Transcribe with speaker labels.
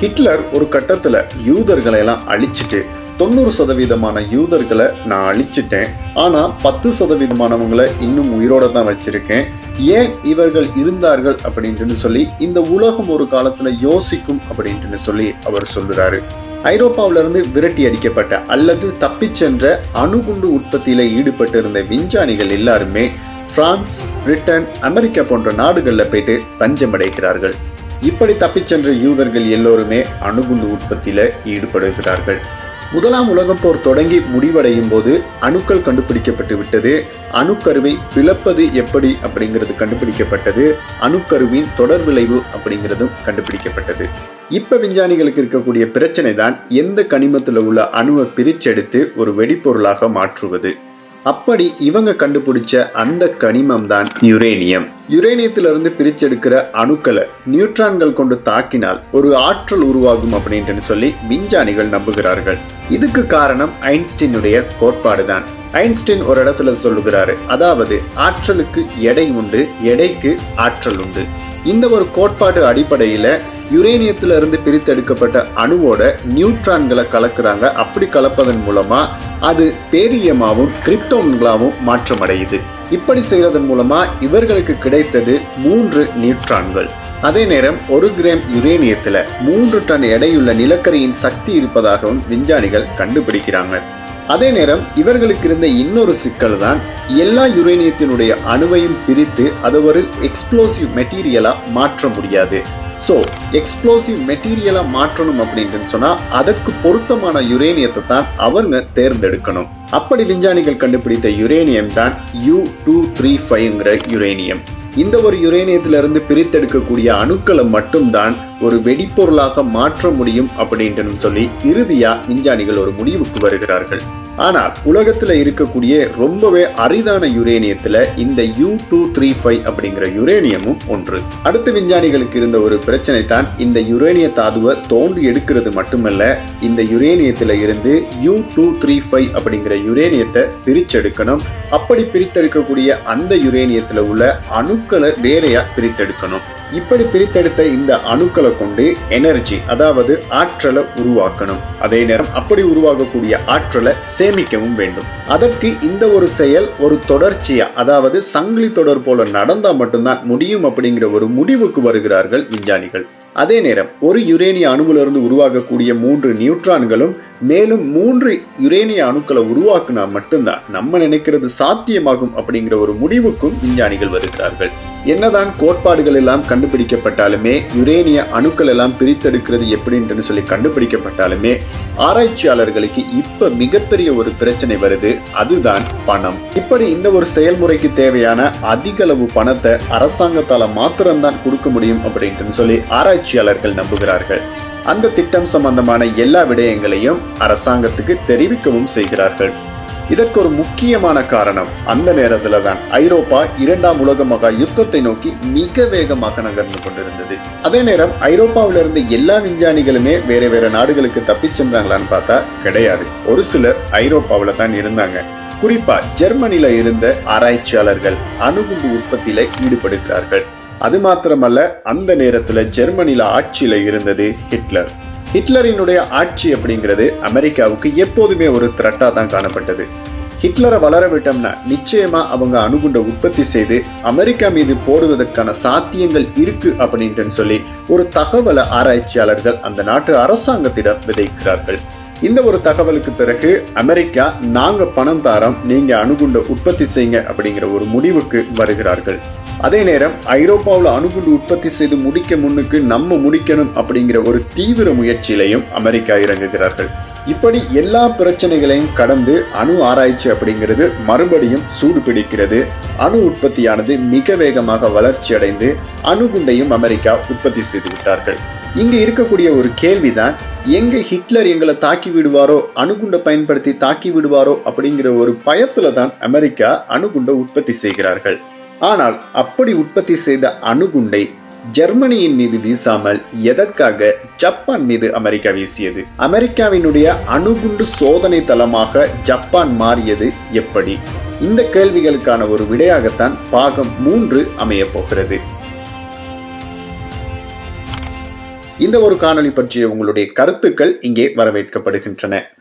Speaker 1: Hitler ஒரு கட்டத்துல யூதர்களை எல்லாம் அழிச்சிட்டு தொண்ணூறு சதவீதமான யூதர்களை நான் அழிச்சிட்டேன். ஆனா பத்து சதவீதமானவங்களை இன்னும் உயிரோட தான் வச்சிருக்கேன். ஏன் இவர்கள் இருந்தார்கள் அப்படின்ட்டு சொல்லி இந்த உலகம் ஒரு காலத்துல யோசிக்கும் அப்படின்ட்டு சொல்லி அவர் சொல்லுறாரு ஐரோப்பாவிலிருந்து விரட்டி அடிக்கப்பட்ட அல்லது தப்பிச் சென்ற அணுகுண்டு உற்பத்தியில ஈடுபட்டு இருந்த விஞ்ஞானிகள் எல்லாருமே பிரான்ஸ் பிரிட்டன் அமெரிக்கா போன்ற நாடுகளில் போயிட்டு தஞ்சமடைகிறார்கள் இப்படி தப்பிச் சென்ற யூதர்கள் எல்லோருமே அணுகுண்டு உற்பத்தியில் ஈடுபடுகிறார்கள். முதலாம் உலகப் போர் தொடங்கி முடிவடையும் போது அணுக்கள் கண்டுபிடிக்கப்பட்டு விட்டது. அணுக்கருவை பிளப்பது எப்படி அப்படிங்கிறது கண்டுபிடிக்கப்பட்டது. அணுக்கருவின் தொடர் விளைவு அப்படிங்கிறதும் கண்டுபிடிக்கப்பட்டது. இப்ப விஞ்ஞானிகளுக்கு இருக்கக்கூடிய பிரச்சனை தான் எந்த கனிமத்தில் உள்ள அணுவை பிரிச்செடுத்து ஒரு வெடிப்பொருளாக மாற்றுவது. அப்படி இவங்க கண்டுபிடிச்ச அந்த கனிமம் தான் யுரேனியம். யுரேனியத்திலிருந்து பிரிச்செடுக்கிற அணுக்களை நியூட்ரான்கள் கொண்டு தாக்கினால் ஒரு ஆற்றல் உருவாகும் அப்படின்ட்டு சொல்லி விஞ்ஞானிகள் நம்புகிறார்கள். இதுக்கு காரணம் ஐன்ஸ்டீனுடைய கோட்பாடு தான் ஐன்ஸ்டீன் ஒரு இடத்துல சொல்லுகிறாரு அதாவது ஆற்றலுக்கு எடை உண்டு எடைக்கு ஆற்றல் உண்டு. இந்த ஒரு கோட்பாடு அடிப்படையில் யுரேனியத்துல இருந்து பிரித்தெடுக்கப்பட்ட அணுவோட நியூட்ரான்களை கலக்குறாங்க. அப்படி கலப்பதன் மூலமா அது பேரியமாவும் கிரிப்டோன்களாவும் மாற்றமடையுது. இப்படி செய்யறதன் மூலமா இவர்களுக்கு கிடைத்தது மூன்று நியூட்ரான்கள். அதே நேரம் ஒரு கிராம் யுரேனியத்துல மூன்று டன் எடையுள்ள நிலக்கரியின் சக்தி இருப்பதாகவும் விஞ்ஞானிகள் கண்டுபிடிக்கிறாங்க. அதே நேரம் இவர்களுக்கு இருந்த இன்னொரு சிக்கல் தான் எல்லா யுரேனியத்தினுடைய அணுவையும் பிரித்து அதை ஒரு எக்ஸ்ப்ளோசிவ் மெட்டீரியலா மாற்ற முடியாது. ஸோ எக்ஸ்ப்ளோசிவ் மெட்டீரியலா மாற்றணும் அப்படின்னு சொன்னா அதற்கு பொருத்தமான யுரேனியத்தை தான் அவங்க தேர்ந்தெடுக்கணும். அப்படி விஞ்ஞானிகள் கண்டுபிடித்த யுரேனியம் தான் யூ டூ த்ரீ ஃபைவ்ங்கிற யுரேனியம். இந்த ஒரு யுரேனியத்திலிருந்து பிரித்தெடுக்கக்கூடிய அணுக்களை மட்டும்தான் ஒரு வெடிப்பொருளாக மாற்ற முடியும் அப்படின்ட்டு சொல்லி இறுதியா விஞ்ஞானிகள் ஒரு முடிவுக்கு வருகிறார்கள். ஆனால் உலகத்தில் இருக்கக்கூடிய ரொம்பவே அரிதான யுரேனியத்தில் இந்த யூ டூ த்ரீ ஃபைவ் அப்படிங்கிற யுரேனியமும் ஒன்று. அடுத்த விஞ்ஞானிகளுக்கு இருந்த ஒரு பிரச்சனை தான் இந்த யுரேனிய தாதுவை தோண்டி எடுக்கிறது மட்டுமல்ல இந்த யுரேனியத்தில் இருந்து யூ டூ த்ரீ ஃபைவ் அப்படிங்கிற யுரேனியத்தை பிரிச்செடுக்கணும் அப்படி பிரித்தெடுக்கக்கூடிய அந்த யுரேனியத்தில் உள்ள அணுக்களை வேறையாக பிரித்தெடுக்கணும். இப்படி பிரித்தெடுத்த இந்த அணுக்களை கொண்டு எனர்ஜி அதாவது ஆற்றலை உருவாக்கணும். அதே நேரம் அப்படி உருவாகக்கூடிய ஆற்றலை சேமிக்கவும் வேண்டும். அதற்கு இந்த ஒரு செயல் ஒரு தொடர்ச்சியா அதாவது சங்கிலி தொடர் போல நடந்தா மட்டும்தான் முடியும் அப்படிங்கிற ஒரு முடிவுக்கு வருகிறார்கள் விஞ்ஞானிகள். அதே நேரம் ஒரு யுரேனிய அணுவிலிருந்து உருவாகக்கூடிய மூன்று நியூட்ரான்களும் மேலும் மூன்று யுரேனிய அணுக்களை உருவாக்குனா மட்டும்தான் நம்ம நினைக்கிறது சாத்தியமாகும் அப்படிங்கிற ஒரு முடிவுக்கும் விஞ்ஞானிகள் வருகிறார்கள். என்னதான் கோட்பாடுகள் எல்லாம் கண்டுபிடிக்கப்பட்டாலுமே யுரேனிய அணுக்கள் எல்லாம் பிரித்தெடுக்கிறது எப்படின்னு சொல்லி கண்டுபிடிக்கப்பட்டாலுமே ஆராய்ச்சியாளர்களுக்கு இப்ப மிகப்பெரிய ஒரு பிரச்சனை வருது அதுதான் பணம். இப்படி இந்த ஒரு செயல்முறைக்கு தேவையான அதிக அளவு பணத்தை அரசாங்கத்தால மாத்திரம்தான் கொடுக்க முடியும் அப்படின்ட்டு சொல்லி ஆராய்ச்சியாளர்கள் நம்புகிறார்கள். அந்த திட்டம் சம்பந்தமான எல்லா விடயங்களையும் அரசாங்கத்துக்கு தெரிவிக்கவும் செய்கிறார்கள். இதற்கு ஒரு முக்கியமான காரணம் அந்த நேரத்துல தான் ஐரோப்பா இரண்டாம் உலக மகா யுத்தத்தை நோக்கி மிக வேகமாக நகர்ந்து கொண்டிருந்தது. அதே நேரம் ஐரோப்பாவில இருந்த எல்லா விஞ்ஞானிகளுமே வேற வேற நாடுகளுக்கு தப்பிச் சென்றாங்களான்னு பார்த்தா கிடையாது. ஒரு சிலர் ஐரோப்பாவில தான் இருந்தாங்க. குறிப்பா ஜெர்மனில இருந்த ஆராய்ச்சியாளர்கள் அணுகுண்டு உற்பத்தியில ஈடுபடுகிறார்கள். அது மாத்திரமல்ல அந்த நேரத்துல ஜெர்மனில ஆட்சியில இருந்தது ஹிட்லர். ஹிட்லரினுடைய ஆட்சி அப்படிங்கிறது அமெரிக்காவுக்கு எப்போதுமே ஒரு த்ரெட்டாக தான் காணப்பட்டது. ஹிட்லரை வளர விட்டோம்னா நிச்சயமா அவங்க அணுகுண்டை உற்பத்தி செய்து அமெரிக்கா மீது போடுவதற்கான சாத்தியங்கள் இருக்கு அப்படின்ட்டு சொல்லி ஒரு தகவலை ஆராய்ச்சியாளர்கள் அந்த நாட்டு அரசாங்கத்திடம் விதைக்கிறார்கள். இந்த ஒரு தகவலுக்கு பிறகு அமெரிக்கா நாங்க பணம் தாரோம் நீங்க அணுகுண்டை உற்பத்தி செய்யுங்க அப்படிங்கிற ஒரு முடிவுக்கு வருகிறார்கள். அதே நேரம் ஐரோப்பாவில் அணுகுண்டு உற்பத்தி செய்து முடிக்க முன்னுக்கு நம்ம முடிக்கணும் அப்படிங்கிற ஒரு தீவிர முயற்சியிலையும் அமெரிக்கா இறங்குகிறார்கள். இப்படி எல்லா பிரச்சனைகளையும் கடந்து அணு ஆராய்ச்சி அப்படிங்கிறது மறுபடியும் சூடு பிடிக்கிறது அணு உற்பத்தியானது மிக வேகமாக வளர்ச்சி அடைந்து அணுகுண்டையும் அமெரிக்கா உற்பத்தி செய்து விட்டார்கள். இங்கு இருக்கக்கூடிய ஒரு கேள்விதான் எங்க ஹிட்லர் எங்களை தாக்கி விடுவாரோ அணுகுண்டை பயன்படுத்தி தாக்கி விடுவாரோ அப்படிங்கிற ஒரு பயத்துல தான் அமெரிக்கா அணுகுண்டை உற்பத்தி செய்கிறார்கள். ஆனால் அப்படி உற்பத்தி செய்த அணுகுண்டை ஜெர்மனியின் மீது வீசாமல் எதற்காக ஜப்பான் மீது அமெரிக்கா வீசியது? அமெரிக்காவினுடைய அணுகுண்டு சோதனை தளமாக ஜப்பான் மாறியது எப்படி? இந்த கேள்விகளுக்கான ஒரு விடையாகத்தான் பாகம் மூன்று அமைய போகிறது. இந்த ஒரு காணொளி பற்றிய உங்களுடைய கருத்துக்கள் இங்கே வரவேற்கப்படுகின்றன.